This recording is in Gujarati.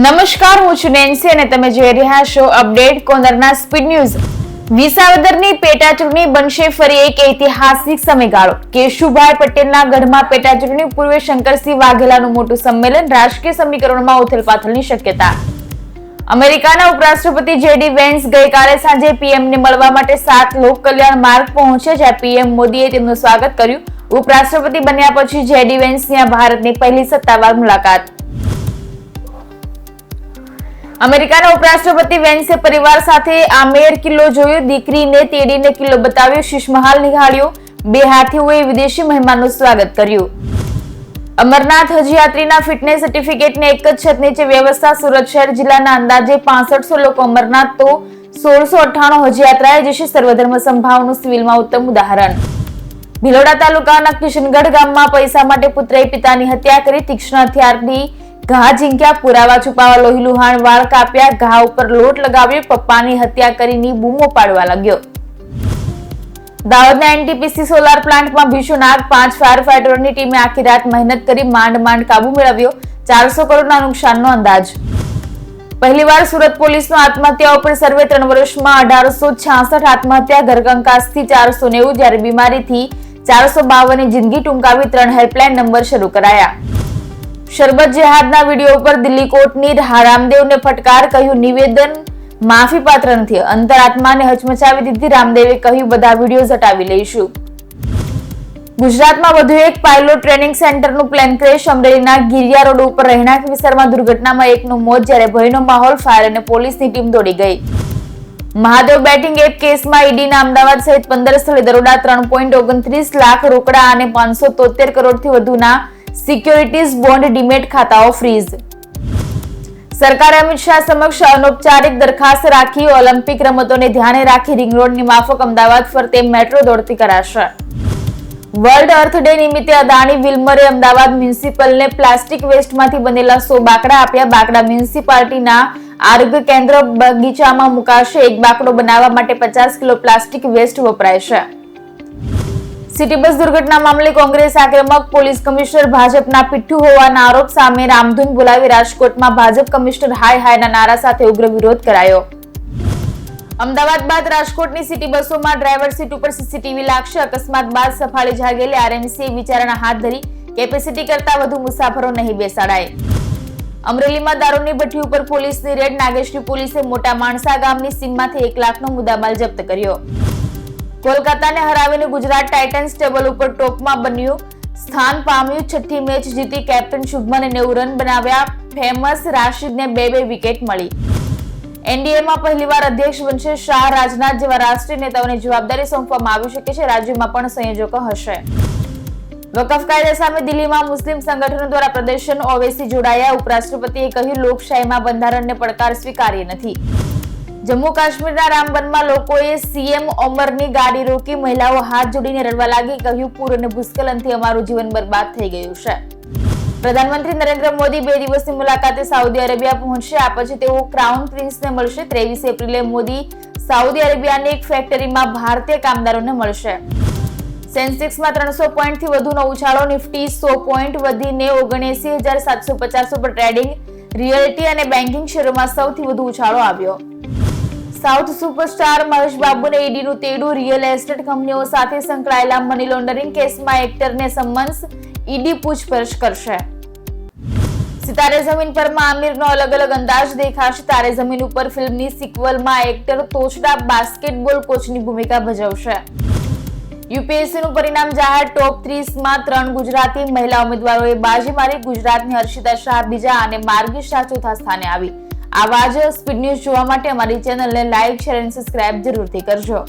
નમસ્કાર, હું છું નેન્સી અને તમે જોઈ રહ્યા છો અપડેટ કોર્નરના સ્પીડ ન્યૂઝ વિસાવદરની પેટા ચૂંટણી બનશે ફરી એક ઐતિહાસિક સમયગાળો. કેશુભાઈ પટેલના ગઢમાં પેટા ચૂંટણી પૂર્વે શંકરસિંહ વાઘેલાનું મોટું સંમેલન રાજકીય સમીકરણોમાં ઉથલપાથલની શક્યતા. અમેરિકાના ઉપરાષ્ટ્રપતિ જેડી વેન્સ ગઈકાલે સાંજે પીએમને મળવા માટે સાત લોક કલ્યાણ માર્ગ પહોંચ્યા, જ્યાં પીએમ મોદીએ તેમનું સ્વાગત કર્યું. ઉપરાષ્ટ્રપતિ બન્યા પછી જેડી વેન્સની આ ભારતની પહેલી સત્તાવાર મુલાકાત. અમેરિકાના ઉપરાષ્ટ્રપતિ વેન્સે પરિવાર સાથે આમેર કિલ્લો જોયો. દીકરીને તેડીને કિલ્લો બતાવ્યો. શીશમહાલ નિહાળ્યો. બે હાથીઓએ વિદેશી મહેમાનનું સ્વાગત કર્યું. અમરનાથ હજયાત્રીના ફિટનેસ સર્ટિફિકેટને એક જ છત નીચે વ્યવસ્થા સુરત શહેર જિલ્લાના અંદાજે પાસઠસો લોકો અમરનાથ તો સોળસો અઠ્ઠાણું હજયાત્રાએ જશે. સર્વધર્મ સંભાવનું સિવિલમાં ઉત્તમ ઉદાહરણ. ભિલોડા તાલુકાના કિશનગઢ ગામમાં પૈસા માટે પુત્રએ પિતાની હત્યા કરી. તીક્ષ્ણ હથિયારથી ઘા ઝીંક્યા, પુરાવા છુપાવા લોહી લુહાણ, વાળ કાપ્યા, ઘા ઉપર લોટ લગાવ્યો, પપ્પાની હત્યા કરીને બૂમો પાડવા લાગ્યો. દાહોદના એનટીપીસી સોલાર પ્લાન્ટમાં ભીષણ આગ, પાંચ ફાયર ફાઈટરોની ટીમે આખી રાત મહેનત કરી માંડ માંડ કાબુ મેળવ્યો. ચારસો કરોડના નુકસાનનો અંદાજ. પહેલીવાર સુરત પોલીસનો આત્મહત્યા ઉપર સર્વે ત્રણ વર્ષમાં અઢારસો છાસઠ આત્મહત્યા, ઘરકંકાસથી ચારસો નેવું જ્યારે બીમારીથી ચારસો બાવનની જિંદગી ટૂંકાવી ત્રણ હેલ્પલાઇન નંબર શરૂ કરાયા. શરબત જેહાદના વીડિયો ઉપર દિલ્હી કોર્ટની રામદેવને ફટકાર કહ્યું નિવેદન. માફી પાત્ર નથી. અંતરાત્માને હચમચાવી દીધી રામદેવે કહ્યું, બધા વીડિયો હટાવી લઈશું. ગુજરાતમાં વધુ એક પાયલોટ ટ્રેનિંગ સેન્ટરનું પ્લેન ક્રેશ અમરેલીના ગિરિયા રોડ ઉપર રહેણાંક વિસ્તારમાં દુર્ઘટનામાં એકનું મોત જ્યારે ભયનો માહોલ ફાયર અને પોલીસની ટીમ દોડી ગઈ. મહાદેવ બેટિંગ એપ કેસમાં ઈડીના અમદાવાદ સહિત પંદર સ્થળે દરોડા ત્રણ પોઈન્ટ ઓગણત્રીસ લાખ રોકડા અને પાંચસો તોતેર કરોડથી વધુના સિક્યોરિટીઝ બોન્ડ ડીમેટ ખાતાઓ ફ્રીઝ. સરકારે અમિત શાહ સમક્ષ અનૌપચારિક દરખાસ્ત રાખી ઓલિમ્પિક રમતોને ધ્યાને રાખી રિંગ રોડની માફક અમદાવાદ ફરતે મેટ્રો દોડતી કરાશે. વર્લ્ડ અર્થ ડે નિમિત્તે અદાણી વિલ્મરે અમદાવાદ મ્યુનિસિપલને પ્લાસ્ટિક વેસ્ટમાંથી બનેલા સો બાકડા આપ્યા. બાકડા મ્યુનિસિપાલિટીના આરોગ્ય કેન્દ્ર બગીચામાં મુકાશે. એક બાકડો બનાવવા માટે પચાસ કિલો પ્લાસ્ટિક વેસ્ટ વપરાય છે. સિટી બસ દુર્ઘટના મામલે કોંગ્રેસ આક્રમક પોલીસ કમિશનર ભાજપના પીઠ્ઠુ હોવાના આરોપ સામે રામધૂન બોલાવી રાજકોટમાં ભાજપ કમિશનર હાય હાયના નારા સાથે ઉગ્ર વિરોધ કરાયો. અમદાવાદ બાદ રાજકોટની સિટી બસોમાં ડ્રાઈવર સીટ ઉપર સીસીટીવી લાગશે. અકસ્માત બાદ સફાળી જાગેલી આરએમસીએ વિચારણા હાથ ધરી કેપેસિટી કરતા વધુ મુસાફરો નહીં બેસાડાય. અમરેલીમાં દારૂની ભઠ્ઠી ઉપર પોલીસની રેડ નાગેશ્રી પોલીસે મોટા માણસા ગામની સીમમાંથી એક લાખનો મુદ્દામાલ જપ્ત કર્યો. કોલકાતાને હરાવીને ગુજરાત ટાઇટન્સ ટેબલ ઉપર ટોપમાં બન્યું. સ્થાન પામ્યું, છઠ્ઠી મેચ જીતી કેપ્ટન શુભમને નેવું રન બનાવ્યા. ફેમસ રાશિદને બે બે વિકેટ મળી. એનડીએમાં પહેલીવાર અધ્યક્ષ બનશે શાહ રાજનાથ જેવા રાષ્ટ્રીય નેતાઓને જવાબદારી સોંપવામાં આવી શકે છે. રાજ્યમાં પણ સંયોજકો હશે. વકફ કાયદા સામે દિલ્હીમાં મુસ્લિમ સંગઠનો દ્વારા પ્રદર્શન ઓવેસી જોડાયા. ઉપરાષ્ટ્રપતિએ કહ્યું, લોકશાહીમાં બંધારણને પડકાર સ્વીકાર્ય નથી. જમ્મુ કાશ્મીરના રામબનમાં લોકોએ સીએમ ઓમરની ગાડી રોકી મહિલાઓ હાથ જોડીને રડવા લાગી, કહ્યું, પૂર અને ભૂસ્ખલનથી અમારું જીવન બરબાદ થઈ ગયું છે. પ્રધાનમંત્રી નરેન્દ્ર મોદી બે દિવસની મુલાકાતે સાઉદી અરેબિયા પહોંચશે, આ પછી તેઓ ક્રાઉન પ્રિન્સને મળશે. ત્રેવીસ એપ્રિલે મોદી સાઉદી અરેબિયાની એક ફેક્ટરીમાં ભારતીય કામદારોને મળશે. સેન્સેક્સમાં ત્રણસો પોઈન્ટથી વધુનો ઉછાળો, નિફ્ટી સો પોઈન્ટ વધીને ઓગણએસી હજાર સાતસો પચાસ ઉપર ટ્રેડિંગ, રિયલ્ટી અને બેન્કિંગ શેરોમાં સૌથી વધુ ઉછાળો આવ્યો. સાઉથ સુપરસ્ટાર મહેશ બાબુને ઈડીનું તેડું રિયલ એસ્ટેટ કંપનીઓ સાથે સંકળાયેલા મની લોન્ડરિંગ કેસમાં એક્ટરને સમન્સ, ઈડી પૂછપરછ કરશે. સિતારે જમીન પરમાં આમિરનો અલગ અલગ અંદાજ દેખાશે. તારે જમીન ઉપર ફિલ્મની સિક્વલમાં એક્ટર તોછડા બાસ્કેટબોલ કોચની ભૂમિકા ભજવશે. યુપીએસસીનું પરિણામ જાહેર ટોપ ત્રીસમાં ત્રણ ગુજરાતી મહિલા ઉમેદવારોએ બાજી મારી ગુજરાતની હર્ષિતા શાહ, બીજા અને માર્ગી શાહ ચોથા સ્થાને આવી. આવા જ સ્પીડ ન્યૂઝ જોવા માટે અમારી ચેનલને લાઈક શેર અને સબસ્ક્રાઇબ જરૂરથી કરજો.